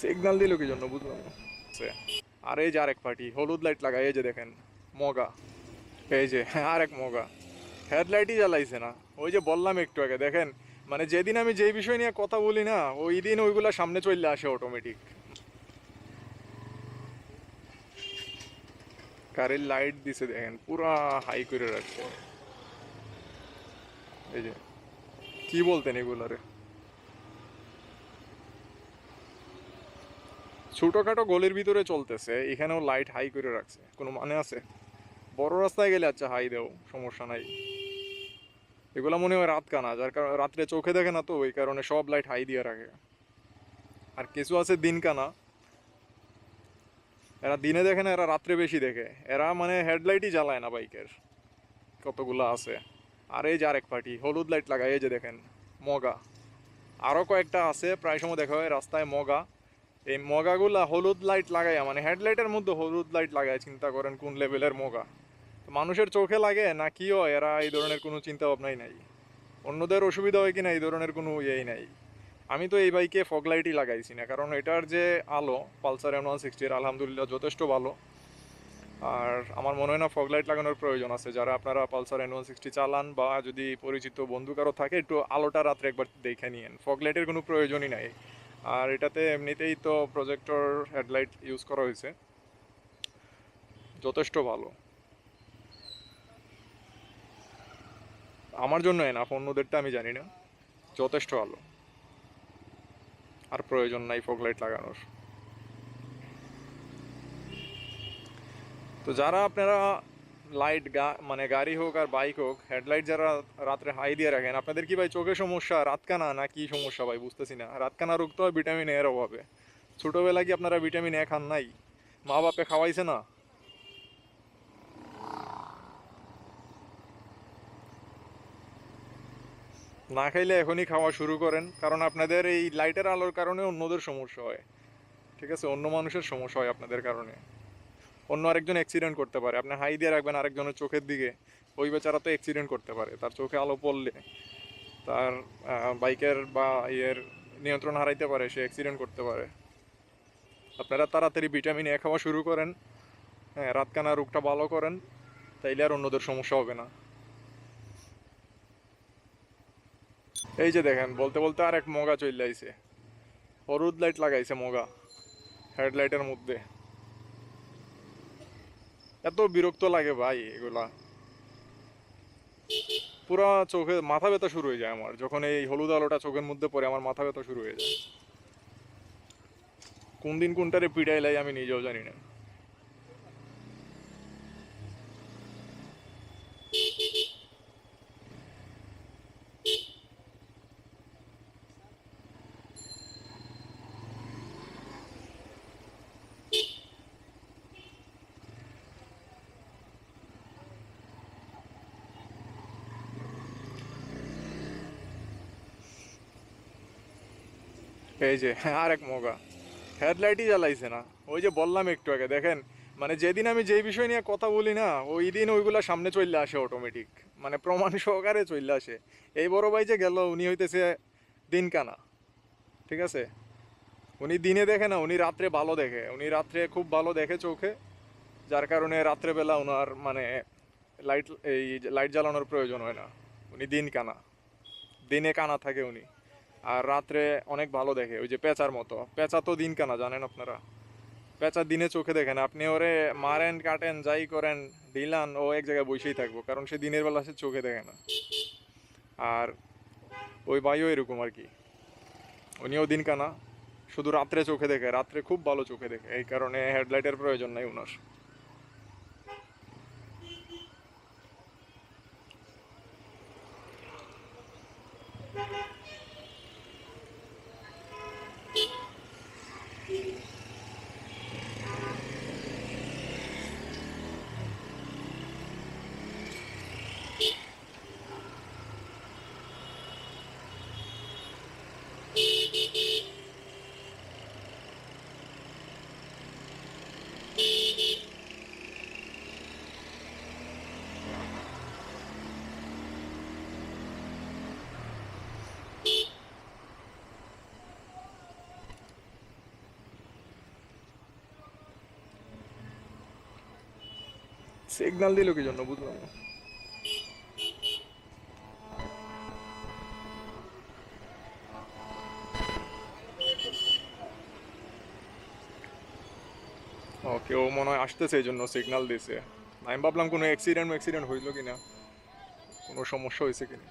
Signal দিল কি জন্য বুঝলাম না। আর এই যে আরেক পার্টি, হলুদ লাইট লাগায় এই যে দেখেন, মগা। এই যে, আরেক মগা। হেডলাইটই জ্বালাইছে না। ওই যে বললাম একটু আগে, দেখেন মানে যেদিন আমি যেই বিষয় নিয়ে কথা বলি না, ওই দিন ওইগুলা সামনে চলে আসে অটোমেটিক কারের লাইট দিছে, দেখেন, পুরা হাই করে রাখছে। এই যে, কি বলতেন এগুলারে? ছোটখাটো গলির ভিতরে চলতেছে, এখানেও লাইট হাই করে রাখছে। কোনো মানে আছে? বড় রাস্তায় গেলে আচ্ছা হাই দেও, সমস্যা নাই। এগুলো মনে হয় রাত কানা যার কারণে রাত্রে চোখে দেখে না তো, ওই কারণে সব লাইট হাই দিয়ে রাখে। আর কিছু আছে দিন কানা এরা দিনে দেখে না, এরা রাত্রে বেশি দেখে। এরা মানে হেডলাইটই জ্বালায় না বাইকের, কতগুলো আছে। আর এই যে আরেক পার্টি, হলুদ লাইট লাগায়, এই যে দেখেন, মগা। আরও কয়েকটা আছে, প্রায় সময় দেখা হয় রাস্তায় মগা। এই মগাগুলা হলুদ লাইট লাগায় মানে হেডলাইটের মধ্যে হলুদ লাইট লাগায় চিন্তা করেন কোন লেভেলের মগা। তো মানুষের চোখে লাগে না কি হয়, এরা এই ধরনের কোনো চিন্তা ভাবনাই নাই। অন্যদের অসুবিধা হয় কি না এই ধরনের কোনো ইয়েই নাই। আমি তো এই বাইকে ফগ লাইটই লাগাইছি না, কারণ এটার যে আলো পালসার এম ওয়ান সিক্সটির আলহামদুলিল্লাহ যথেষ্ট ভালো। আর আমার মনে হয় না ফগ লাইট লাগানোর প্রয়োজন আছে। যারা আপনারা পালসার এন ওয়ান সিক্সটি চালান বা যদি পরিচিত বন্ধু কারও থাকে, একটু আলোটা রাত্রে একবার দেখে নিয়েন। ফগ লাইটের কোনো প্রয়োজনই নাই। আর এটাতে এমনিতেই তো প্রজেক্টর হেডলাইট ইউজ করা হয়েছে। যথেষ্ট ভালো। আমার জন্য না অন্যদেরটা আমি জানি না। যথেষ্ট ভালো। আর প্রয়োজন নাই ফগ লাইট লাগানোর। তো যারা আপনারা লাইট মানে গাড়ি হোক আর বাইক হোক হেডলাইট যারা রাত্রে হাই দিয়ে রাখেন, আপনাদের কি ভাই চোখের সমস্যা? রাতকানা না কি সমস্যা ভাই? বুঝতেছি না। রাতকানা রোগ তো হয় ভিটামিন এর অভাবে। ছোটোবেলায় কি আপনারা ভিটামিন এ খান নাই? মা বাপে খাওয়াইছে না? না খাইলে এখনই খাওয়া শুরু করেন, কারণ আপনাদের এই লাইটের আলোর কারণে অন্যদের সমস্যা হয়। ঠিক আছে? অন্য মানুষের সমস্যা হয় আপনাদের কারণে। অন্য আরেকজন অ্যাক্সিডেন্ট করতে পারে। আপনি হাই দিয়ে রাখবেন আরেকজনের চোখের দিকে। ওই বেচারা তো অ্যাক্সিডেন্ট করতে পারে। তার চোখে আলো পড়লে তার বাইকের বা ইয়ের নিয়ন্ত্রণ হারাইতে পারে, সে অ্যাক্সিডেন্ট করতে পারে। আপনারা তাড়াতাড়ি ভিটামিন এ খাওয়া শুরু করেন। হ্যাঁ রাতকানা রোগটা ভালো করেন, তাইলে আর অন্যদের সমস্যা হবে না। এই যে দেখেন, বলতে বলতে আর এক মগা চলে আইছে। হলুদ লাইট লাগাইছে মগা হেডলাইটের মধ্যে। এত বিরক্ত লাগে ভাই এগুলা। পুরা চোখে মাথা ব্যথা শুরু হয়ে যায় আমার, যখন এই হলুদ আলোটা চোখের মধ্যে পড়ে আমার মাথা ব্যথা শুরু হয়ে যায়। কোন দিন কোনটারে পিড়াই লাই আমি নিজেও জানি না। এই যে আর এক মগা। হেডলাইটই জ্বালাইছে না। ওই যে বললাম একটু আগে, দেখেন মানে যেদিন আমি যেই বিষয় নিয়ে কথা বলি না, ওই দিন ওইগুলা সামনে চলে আসে অটোমেটিক মানে প্রমাণ সহকারে চলে আসে। এই বড় ভাই যে গেল, উনি হইতেছে দিন কানা ঠিক আছে? উনি দিনে দেখে না, উনি রাত্রে ভালো দেখে। উনি রাত্রে খুব ভালো দেখে চোখে। যার কারণে রাত্রেবেলা ওনার মানে লাইট এই লাইট জ্বালানোর প্রয়োজন হয় না। উনি দিন কানা দিনে কানা থাকে উনি। আর রাত্রে অনেক ভালো দেখে, ওই যে পেঁচার মতো। পেঁচা তো দিন কানা জানেন আপনারা? পেঁচা দিনে চোখে দেখেন আপনি ওরে মারেন, কাটেন, যাই করেন, ঢিলান, ও এক জায়গায় বসেই থাকব, কারণ সে দিনের বেলা সে চোখে দেখে না। আর ওই ভাইও এরকম আর কি। উনিও দিন কানা শুধু রাত্রে চোখে দেখে, রাত্রে খুব ভালো চোখে দেখে। এই কারণে হেডলাইটের প্রয়োজন নাই ওনার। সিগন্যাল দিল কি জন্য? বুঝলাম না। ওকে ও মনে হয় আসতেছে এই জন্য সিগনাল দিছে। আমি ভাবলাম কোনো অ্যাক্সিডেন্ট অ্যাক্সিডেন্ট হইল কিনা। কোনো সমস্যা হয়েছে কিনা।